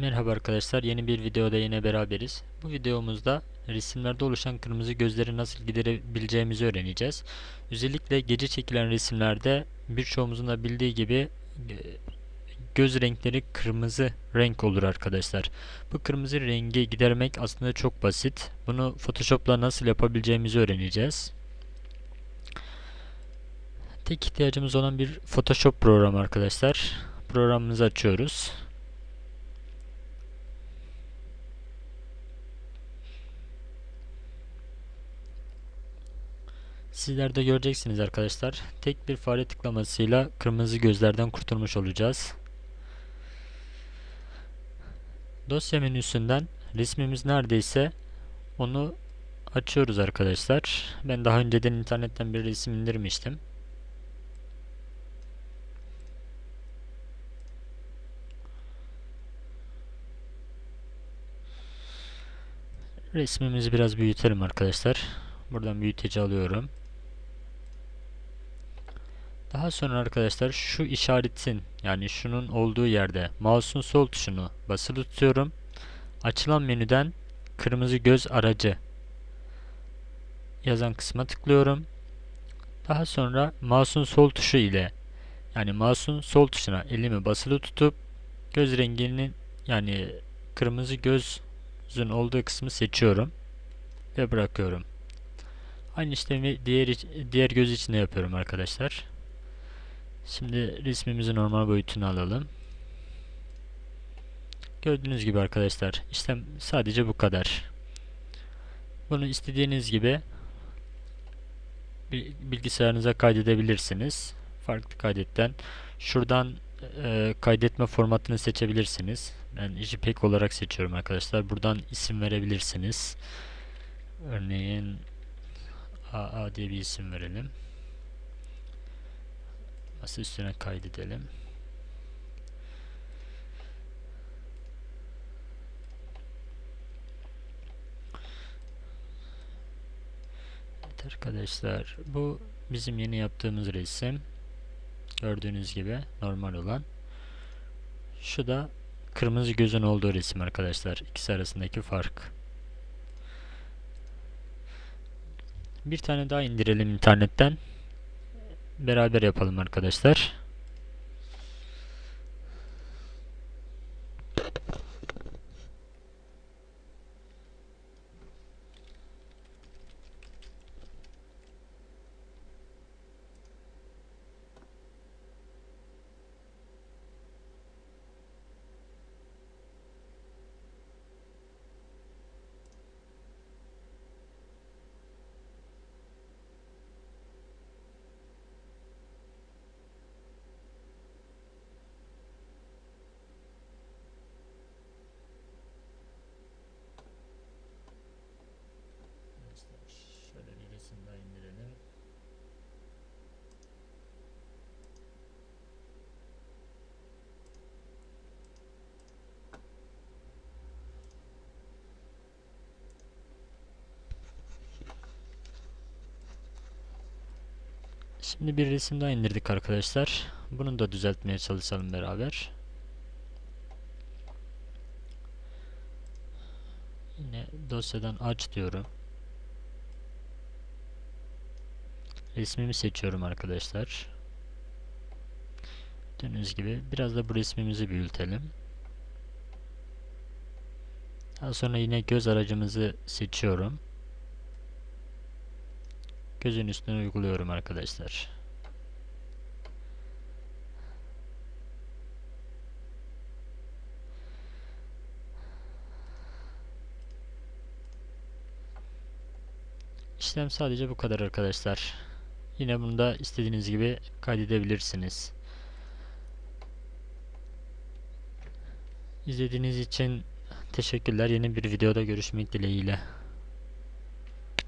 Merhaba arkadaşlar, yeni bir videoda yine beraberiz. Bu videomuzda resimlerde oluşan kırmızı gözleri nasıl giderebileceğimizi öğreneceğiz. Özellikle gece çekilen resimlerde birçoğumuzun da bildiği gibi e, göz renkleri kırmızı renk olur arkadaşlar. Bu kırmızı rengi gidermek aslında çok basit. Bunu Photoshop'la nasıl yapabileceğimizi öğreneceğiz. Tek ihtiyacımız olan bir Photoshop programı arkadaşlar. Programımızı açıyoruz. Sizler de göreceksiniz arkadaşlar. Tek bir fare tıklamasıyla kırmızı gözlerden kurtulmuş olacağız. Dosya menüsünden resmimiz neredeyse onu açıyoruz arkadaşlar. Ben daha önceden internetten bir resim indirmiştim. Resmimizi biraz büyütelim arkadaşlar. Buradan büyüteci alıyorum. Daha sonra arkadaşlar şu işaretin yani şunun olduğu yerde mouse'un sol tuşunu basılı tutuyorum. Açılan menüden kırmızı göz aracı yazan kısma tıklıyorum. Daha sonra mouse'un sol tuşu ile yani mouse'un sol tuşuna elimi basılı tutup göz renginin yani kırmızı gözün olduğu kısmı seçiyorum ve bırakıyorum. Aynı işlemi diğer diğer göz için de yapıyorum arkadaşlar. Şimdi resmimizi normal boyutunu alalım. Gördüğünüz gibi arkadaşlar işlem sadece bu kadar. Bunu istediğiniz gibi bilgisayarınıza kaydedebilirsiniz. Farklı kaydetten şuradan e, kaydetme formatını seçebilirsiniz. Ben JPEG olarak seçiyorum arkadaşlar. Buradan isim verebilirsiniz. Örneğin AA diye bir isim verelim. Masa üstüne kaydedelim. Evet arkadaşlar bu bizim yeni yaptığımız resim. Gördüğünüz gibi normal olan. Şu da kırmızı gözün olduğu resim arkadaşlar. İkisi arasındaki fark. Bir tane daha indirelim internetten. Beraber yapalım arkadaşlar. Şöyle bir resim daha indirelim. Şimdi bir resim daha indirdik arkadaşlar. Bunu da düzeltmeye çalışalım beraber. Yine dosyadan aç diyorum. Resmimi seçiyorum arkadaşlar. Gördüğünüz gibi biraz da bu resmimizi büyütelim. Daha sonra yine göz aracımızı seçiyorum. Gözün üstüne uyguluyorum arkadaşlar. İşlem sadece bu kadar arkadaşlar. Yine bunu da istediğiniz gibi kaydedebilirsiniz. İzlediğiniz için teşekkürler. Yeni bir videoda görüşmek dileğiyle.